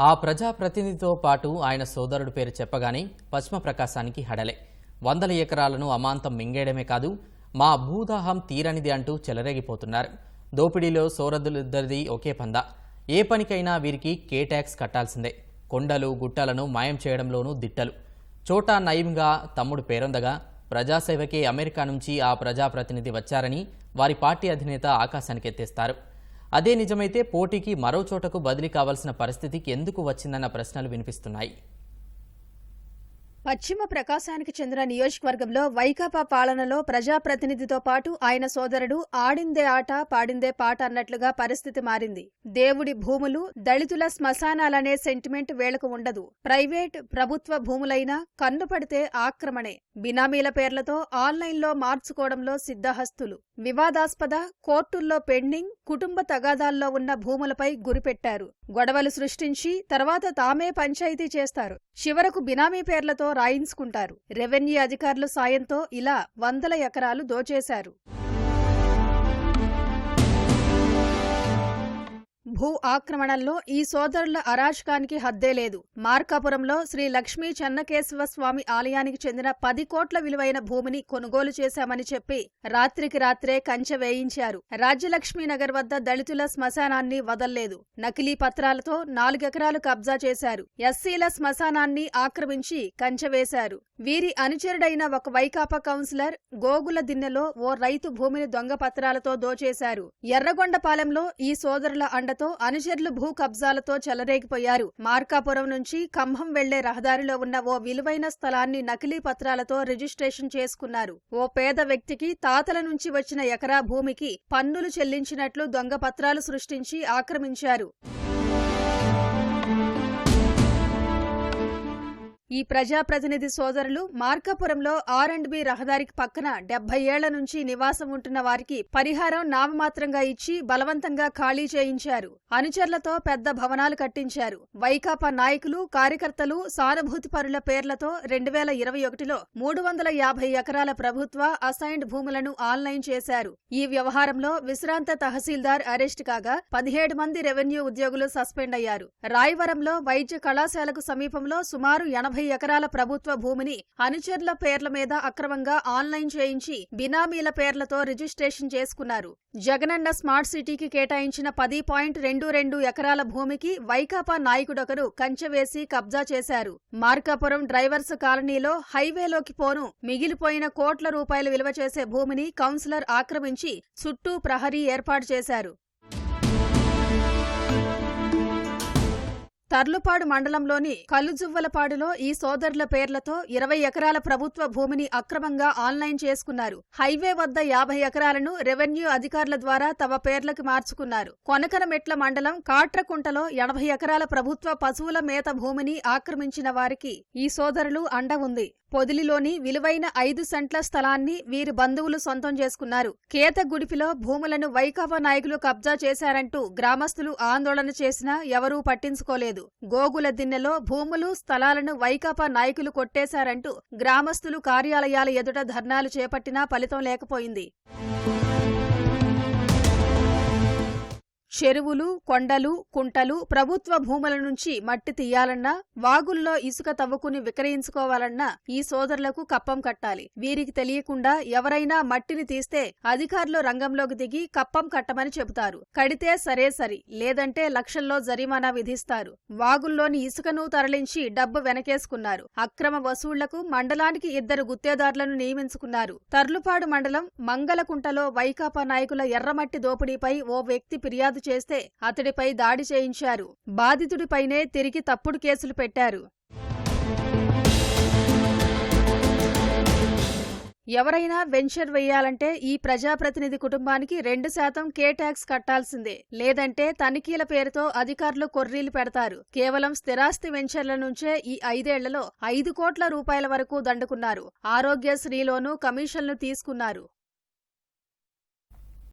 ఆ ప్రజాప్రతినిధితో పాటు ఆయన సోదరుడు పేరు చెప్పగానే పశ్చిమ ప్రకాశానికి హడలే. వందల ఎకరాలను అమాంతం మింగేయడమే కాదు మా భూదాహం తీరనిది అంటూ చెలరేగిపోతున్నారు. దోపిడీలో సోరదులిద్దరిది ఒకే పందా. ఏ పనికైనా వీరికి కే ట్యాక్స్ కట్టాల్సిందే. కొండలు గుట్టలను మాయం చేయడంలోనూ దిట్టలు. చోటా నయంగా తమ్ముడు పేరొందగా ప్రజాసేవకే అమెరికా నుంచి ఆ ప్రజాప్రతినిధి వచ్చారని వారి పార్టీ అధినేత ఆకాశానికి ఎత్తేస్తారు అదే నిజమైతే పోటీకి మరో చోటకు బదిలీ కావాల్సిన పరిస్థితికి ఎందుకు వచ్చిందన్న ప్రశ్నలు వినిపిస్తున్నాయి. పశ్చిమ ప్రకాశానికి చెందిన నియోజకవర్గంలో వైకాపా పాలనలో ప్రజాప్రతినిధితో పాటు ఆయన సోదరుడు ఆడిందే ఆట పాడిందే పాట అన్నట్లుగా పరిస్థితి మారింది. దేవుడి భూములు దళితుల శ్మశానాలనే సెంటిమెంట్ వేళకు ఉండదు. ప్రైవేట్ ప్రభుత్వ భూములైనా కన్ను పడితే ఆక్రమణే. బినామీల పేర్లతో ఆన్లైన్లో మార్చుకోవడంలో సిద్ధహస్తులు. వివాదాస్పద కోర్టుల్లో పెండింగ్ కుటుంబ తగాదాల్లో ఉన్న భూములపై గురిపెట్టారు. గొడవలు సృష్టించి తర్వాత తామే పంచాయతీ చేస్తారు. చివరకు బినామీ పేర్లతో రాయించుకుంటారు. రెవెన్యూ అధికారుల సాయంతో ఇలా వందల ఎకరాలు దోచేశారు. భూ ఆక్రమణల్లో ఈ సోదరుల అరాచకానికి హద్దే లేదు. మార్కాపురంలో శ్రీ లక్ష్మీ చెన్నకేశవ స్వామి ఆలయానికి చెందిన పది కోట్ల విలువైన భూమిని కొనుగోలు చేశామని చెప్పి రాత్రికి రాత్రే కంచె వేయించారు. రాజ్యలక్ష్మీ నగర్ వద్ద దళితుల శ్మశానాన్ని వదల్లేదు. నకిలీ పత్రాలతో నాలుగెకరాలు కబ్జా చేశారు. ఎస్సీల శ్మశానాన్ని ఆక్రమించి కంచె వేశారు. వీరి అనుచరుడైన ఒక వైకాపా కౌన్సిలర్ గోగుల దిన్నెలో ఓ రైతు భూమిని దొంగ పత్రాలతో దోచేశారు. ఎర్రగొండపాలెంలో ఈ సోదరుల అండతో అనుచరులు భూ కబ్జాలతో చెలరేగిపోయారు. మార్కాపురం నుంచి ఖమ్మం వెళ్ళే రహదారిలో ఉన్న ఓ విలువైన స్థలాన్ని నకిలీ పత్రాలతో రిజిస్ట్రేషన్ చేసుకున్నారు. ఓ పేద వ్యక్తికి తాతల నుంచి వచ్చిన ఎకరా భూమికి పన్నులు చెల్లించినట్లు దొంగ పత్రాలు సృష్టించి ఆక్రమించారు. ఈ ప్రజాప్రతినిధి సోదరులు మార్కాపురంలో ఆర్ అండ్ బి రహదారికి పక్కన డెబ్బై ఏళ్ళ నుంచి నివాసం ఉంటున్న వారికి పరిహారం నామమాత్రంగా ఇచ్చి బలవంతంగా ఖాళీ చేయించారు. అనుచరులతో పెద్ద భవనాలు కట్టించారు. వైకాపా నాయకులు కార్యకర్తలు సానుభూతి పరుల పేర్లతో రెండు వేల ఇరవై ఒకటిలో మూడు వందల యాభై ఎకరాల ప్రభుత్వ అసైన్డ్ భూములను ఆన్లైన్ చేశారు. ఈ వ్యవహారంలో విశ్రాంత తహసీల్దార్ అరెస్ట్ కాగా పదిహేడు మంది రెవెన్యూ ఉద్యోగులు సస్పెండ్ అయ్యారు. రాయవరంలో వైద్య కళాశాలకు సమీపంలో సుమారు ఎనభై ఎకరాల ప్రభుత్వ భూమిని అనుచరుల పేర్ల మీద అక్రమంగా ఆన్లైన్ చేయించి బినామీల పేర్లతో రిజిస్ట్రేషన్ చేసుకున్నారు. జగనన్న స్మార్ట్ సిటీకి కేటాయించిన పది పాయింట్ రెండు రెండు ఎకరాల భూమికి వైకాపా నాయకుడొకరు కంచె వేసి కబ్జా చేశారు. మార్కాపురం డ్రైవర్స్ కాలనీలో హైవేలోకి పోను మిగిలిపోయిన కోట్ల రూపాయలు విలువ చేసే భూమిని కౌన్సిలర్ ఆక్రమించి చుట్టూ ప్రహరీ ఏర్పాటు చేశారు. తర్లుపాడు మండలంలోని కల్లుజువ్వలపాడులో ఈ సోదరుల పేర్లతో ఇరవై ఎకరాల ప్రభుత్వ భూమిని అక్రమంగా ఆన్లైన్ చేసుకున్నారు. హైవే వద్ద యాభై ఎకరాలను రెవెన్యూ అధికారుల ద్వారా తమ పేర్లకు మార్చుకున్నారు. కొనకనమెట్ల మండలం కాట్రకుంటలో ఎనభై ఎకరాల ప్రభుత్వ పశువుల మేత భూమిని ఆక్రమించిన వారికి ఈ సోదరులు అండ ఉంది. పొదిలిలోని విలువైన ఐదు సెంట్ల స్థలాన్ని వీరి బంధువులు సొంతం చేసుకున్నారు. కేత గుడిపిలో భూములను వైకాపా నాయకులు కబ్జా చేశారంటూ గ్రామస్తులు ఆందోళన చేసినా ఎవరూ పట్టించుకోలేదు. గోగుల దిన్నెలో భూములు స్థలాలను వైకాపా నాయకులు కొట్టేశారంటూ గ్రామస్తులు కార్యాలయాల ఎదుట ధర్నాలు చేపట్టినా ఫలితం లేకపోయింది. చెరువులు కొండలు కుంటలు ప్రభుత్వ భూముల నుంచి మట్టి తీయాలన్నా వాగుల్లో ఇసుక తవ్వుకుని విక్రయించుకోవాలన్నా ఈ సోదరులకు కప్పం కట్టాలి. వీరికి తెలియకుండా ఎవరైనా మట్టిని తీస్తే అధికారులు రంగంలోకి దిగి కప్పం కట్టమని చెబుతారు. కడితే సరే సరి లేదంటే లక్షల్లో జరిమానా విధిస్తారు. వాగుల్లోని ఇసుకను తరలించి డబ్బు వెనకేసుకున్నారు. అక్రమ వసూళ్ళకు మండలానికి ఇద్దరు గుత్తేదారులను నియమించుకున్నారు. తర్లుపాడు మండలం మంగళకుంటలో వైకాపా నాయకుల ఎర్రమట్టి దోపిడీపై ఓ వ్యక్తి ఫిర్యాదు ఫిర్యాదు చేస్తే అతడిపై దాడి చేయించారు. బాధితుడిపైనే తిరిగి తప్పుడు కేసులు పెట్టారు. ఎవరైనా వెంచర్ వేయాలంటే ఈ ప్రజాప్రతినిధి కుటుంబానికి రెండు శాతం కే ట్యాక్స్ కట్టాల్సిందే. లేదంటే తనిఖీల పేరుతో అధికారులు కొర్రీలు పెడతారు. కేవలం స్థిరాస్తి వెంచర్ల నుంచే ఈ ఐదేళ్ళలో ఐదు కోట్ల రూపాయల వరకు దండుకున్నారు. ఆరోగ్యశ్రీలోనూ కమిషన్లు తీసుకున్నారు.